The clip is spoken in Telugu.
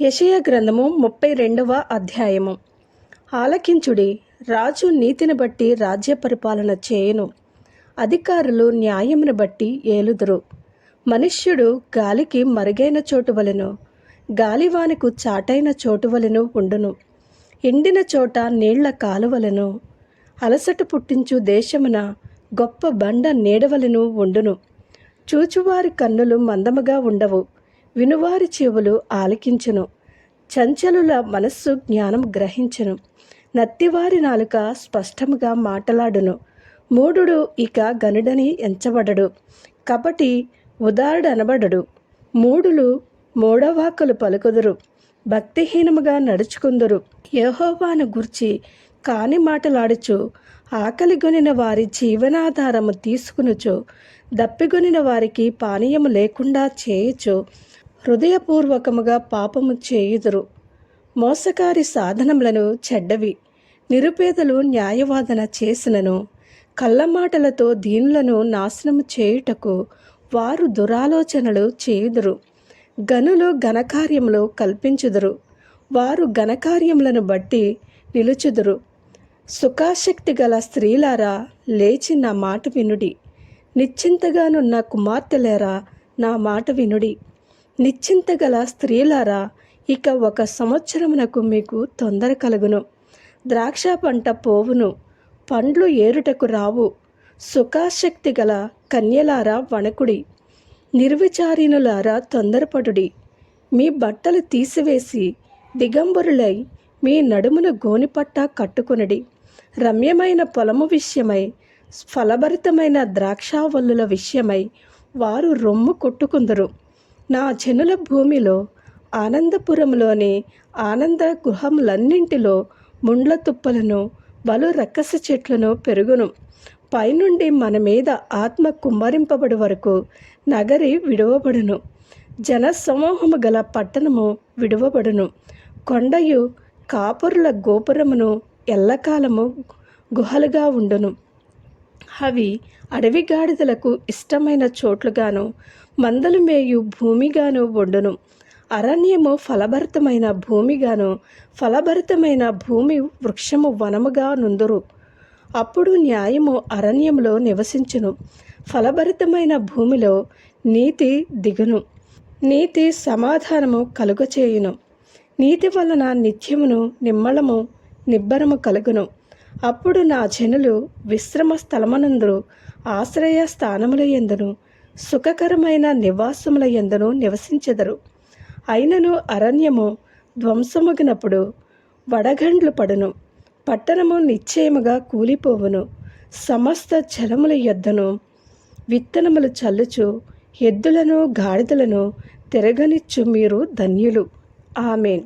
యషయ గ్రంథము ముప్పై రెండవ అధ్యాయము. ఆలకించుడి రాజు నీతిని బట్టి రాజ్య పరిపాలన చేయును. అధికారులు న్యాయమును బట్టి ఏలుదురు. మనుష్యుడు గాలికి మరుగైన చోటు వలెను గాలివానికి చాటైన చోటు వలెను ఉండును. ఎండిన చోట నీళ్ళ కాలువలను అలసట పుట్టించు దేశమున గొప్ప బండ నీడవలను ఉండును. చూచువారి కన్నులు మందముగా ఉండవు. వినువారి చెవులు ఆలకించును. చంచలుల మనస్సు జ్ఞానం గ్రహించును. నత్తివారి నాలుక స్పష్టముగా మాట్లాడును. మూఢుడు ఇక గనుడని ఎంచబడడు. కపటి ఉదారుడనబడడు. మూడులు మూడవాకలు పలుకుదురు. భక్తిహీనముగా నడుచుకుందరు. యహోవాను గుర్చి కాని మాటలాడుచు ఆకలిగొనిన వారి జీవనాధారము తీసుకునుచు దప్పిగొనిన వారికి పానీయము లేకుండా చేయుచు హృదయపూర్వకముగా పాపము చేయుదురు. మోసకారి సాధనములను చెడ్డవి నిరుపేదలు న్యాయవాదన చేసినను కళ్ళమాటలతో దీనులను నాశనము చేయుటకు వారు దురాలోచనలు చేయుదురు. గనులు ఘనకార్యములు కల్పించుదురు. వారు ఘనకార్యములను బట్టి నిలుచుదురు. సుఖాశక్తి గల స్త్రీలారా లేచి నా మాట వినుడి. నిశ్చింతగానున్న కుమార్తెలేరా నా మాట వినుడి. నిశ్చింత గల స్త్రీలారా ఇక ఒక సంవత్సరమునకు మీకు తొందర కలుగును. ద్రాక్ష పంట పోవును పండ్లు ఏరుటకు రావు. సుఖాశక్తి గల కన్యలారా వణకుడి. నిర్విచారిణులారా తొందరపడుడి. మీ బట్టలు తీసివేసి దిగంబరులై మీ నడుమున గోనిపట్ట కట్టుకొనడి. రమ్యమైన పొలము విషయమై ఫలభరితమైన ద్రాక్షావల్లుల విషయమై వారు రొమ్ము కొట్టుకుందరు. నా జనుల భూమిలో ఆనందపురంలోని ఆనంద గృహములన్నింటిలో ముండ్ల తుప్పలను బలు రక్కస చెట్లను పెరుగును. పైనుండి మన మీద ఆత్మ కుమ్మరింపబడి వరకు నగరి విడవబడును. జన సమూహము గల పట్టణము విడవబడును. కొండయు కాపురుల గోపురమును ఎల్లకాలము గుహలుగా ఉండును. అవి అడవి గాడిదలకు ఇష్టమైన చోట్లుగాను మందలు మేయు భూమిగాను వండును అరణ్యము ఫలభరితమైన భూమిగాను ఫలభరితమైన భూమి వృక్షము వనముగా నుందురు. అప్పుడు న్యాయము అరణ్యంలో నివసించును. ఫలభరితమైన భూమిలో నీతి దిగును. నీతి సమాధానము కలుగచేయును. నీతి వలన నిత్యమును నిమ్మళము నిబ్బరము కలుగును. అప్పుడు నా జనులు విశ్రమ స్థలమనందు ఆశ్రయ స్థానముల ఎందును సుఖకరమైన నివాసముల ఎందును నివసించెదరు. అయినను అరణ్యము ధ్వంసముగినప్పుడు వడగండ్లు పడును. పట్టణము నిశ్చయముగా కూలిపోవును. సమస్త జలముల యొద్దను విత్తనములు చల్లుచు ఎద్దులను గాడిదలను తిరగనిచ్చు మీరు ధన్యులు. ఆమెన్.